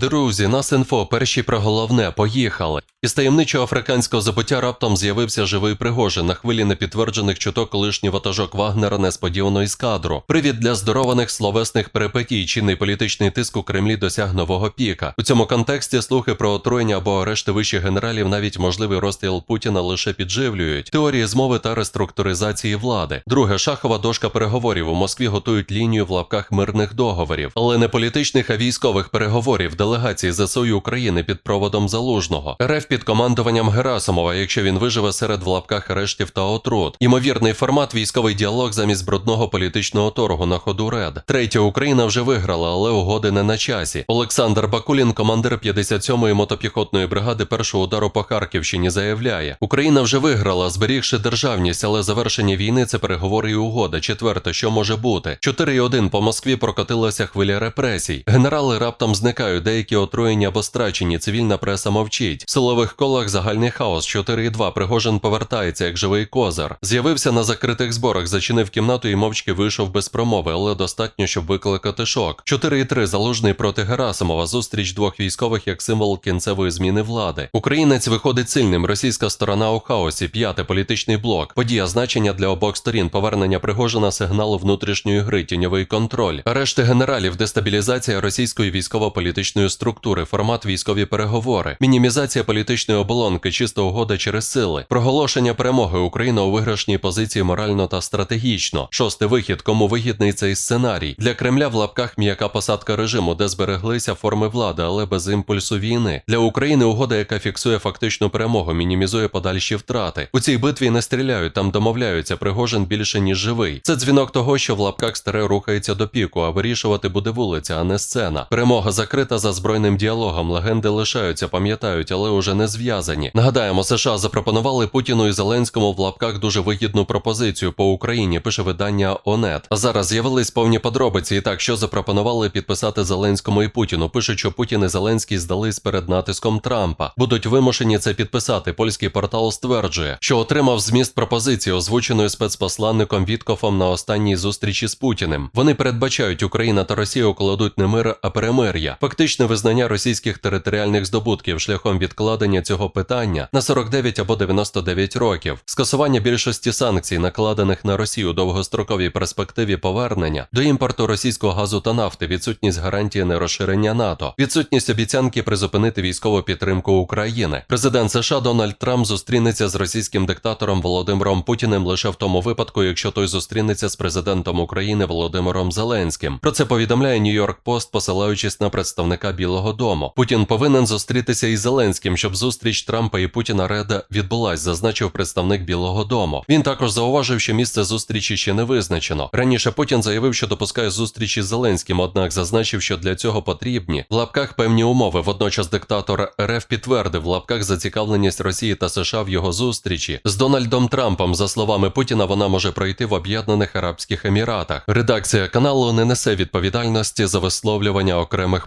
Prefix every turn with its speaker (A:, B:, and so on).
A: Друзі, нас інфо, перші про головне, поїхали. Із таємничого африканського забуття раптом з'явився живий Пригожин на хвилі непідтверджених чуток колишній ватажок Вагнера несподівано із кадру. Привід для здорованих словесних перипетій, чинний політичний тиск у Кремлі досяг нового піка. У цьому контексті слухи про отруєння або арешти вищих генералів, навіть можливий розстріл Путіна лише підживлюють теорії змови та реструктуризації влади. Друге, шахова дошка переговорів у Москві готують лінію в лапках мирних договорів, але не політичних, а військових переговорів делегації ЗСУ України під проводом залужного. РФ під командуванням Герасимова, якщо він виживе серед в лапках арештів та отрут. Ймовірний формат військовий діалог замість брудного політичного торгу на ходу РЕД. Третє, Україна вже виграла, але угоди не на часі. Олександр Бакулін, командир 57-ї мотопіхотної бригади першого удару по Харківщині, заявляє: Україна вже виграла, зберігши державність, але завершення війни це переговори і угода. Четверте, що може бути? 4,1 по Москві прокотилася хвиля репресій. Генерали раптом зникають, деякі отруєні або страчені. Цивільна преса мовчить. В силових колах загальний хаос. 4,2 Пригожин повертається як живий козир. З'явився на закритих зборах, зачинив кімнату і мовчки вийшов без промови, але достатньо, щоб викликати шок. 4,3 залужний проти Герасимова. Зустріч двох військових як символ кінцевої зміни влади. Українець виходить сильним. Російська сторона у хаосі. П'яте політичний блок. Подія значення для обох сторін. Повернення Пригожина сигналу внутрішньої гри, тіньовий контроль. Арешти генералів, дестабілізація російської військово-політичної структури, формат військові переговори, мінімізація політичної оболонки, чиста угода через сили, проголошення перемоги Україна у виграшній позиції морально та стратегічно. Шостий вихід, кому вигідний цей сценарій для Кремля в лапках м'яка посадка режиму, де збереглися форми влади, але без імпульсу війни. Для України угода, яка фіксує фактичну перемогу, мінімізує подальші втрати. У цій битві не стріляють, там домовляються. Пригожин більше ніж живий. Це дзвінок того, що в лапках старе рухається до піку, а вирішувати буде вулиця, а не сцена. Перемога закрита за збройним діалогом. Легенди лишаються, пам'ятають, але уже не зв'язані. Нагадаємо, США запропонували Путіну і Зеленському в лапках дуже вигідну пропозицію по Україні. Пише видання ОНЕТ. А зараз з'явились повні подробиці. І так, що запропонували підписати Зеленському і Путіну. Пишуть, що Путін і Зеленський здались перед натиском Трампа. Будуть вимушені це підписати. Польський портал стверджує, що отримав зміст пропозиції, озвученої спецпосланником Віткофом на останній зустрічі з Путіним. Вони передбачають, Україна та Росія укладуть не мир, а перемир'я, фактичне визнання російських територіальних здобутків шляхом відкладення цього питання на 49 або 99 років, скасування більшості санкцій, накладених на Росію у довгостроковій перспективі повернення до імпорту російського газу та нафти, відсутність гарантії нерозширення НАТО, відсутність обіцянки призупинити військову підтримку України. Президент США Дональд Трамп зустрінеться з російським диктатором Володимиром Путіним лише в тому випадку, якщо той зустрінеться з президентом України Володимиром Зеленським. Про це повідомляє Нью-Йорк Пост, посилаючись на представника Білого Дому. Путін повинен зустрітися із Зеленським, щоб зустріч Трампа і Путіна Реда відбулась, зазначив представник Білого Дому. Він також зауважив, що місце зустрічі ще не визначено. Раніше Путін заявив, що допускає зустрічі з Зеленським, однак зазначив, що для цього потрібні в лапках певні умови. Водночас диктатор РФ підтвердив в лапках зацікавленість Росії та США в його зустрічі з Дональдом Трампом. За словами Путіна, вона може пройти в Об'єднаних Арабських Еміратах. Редакція каналу не несе відповідальності за висловлювання окремих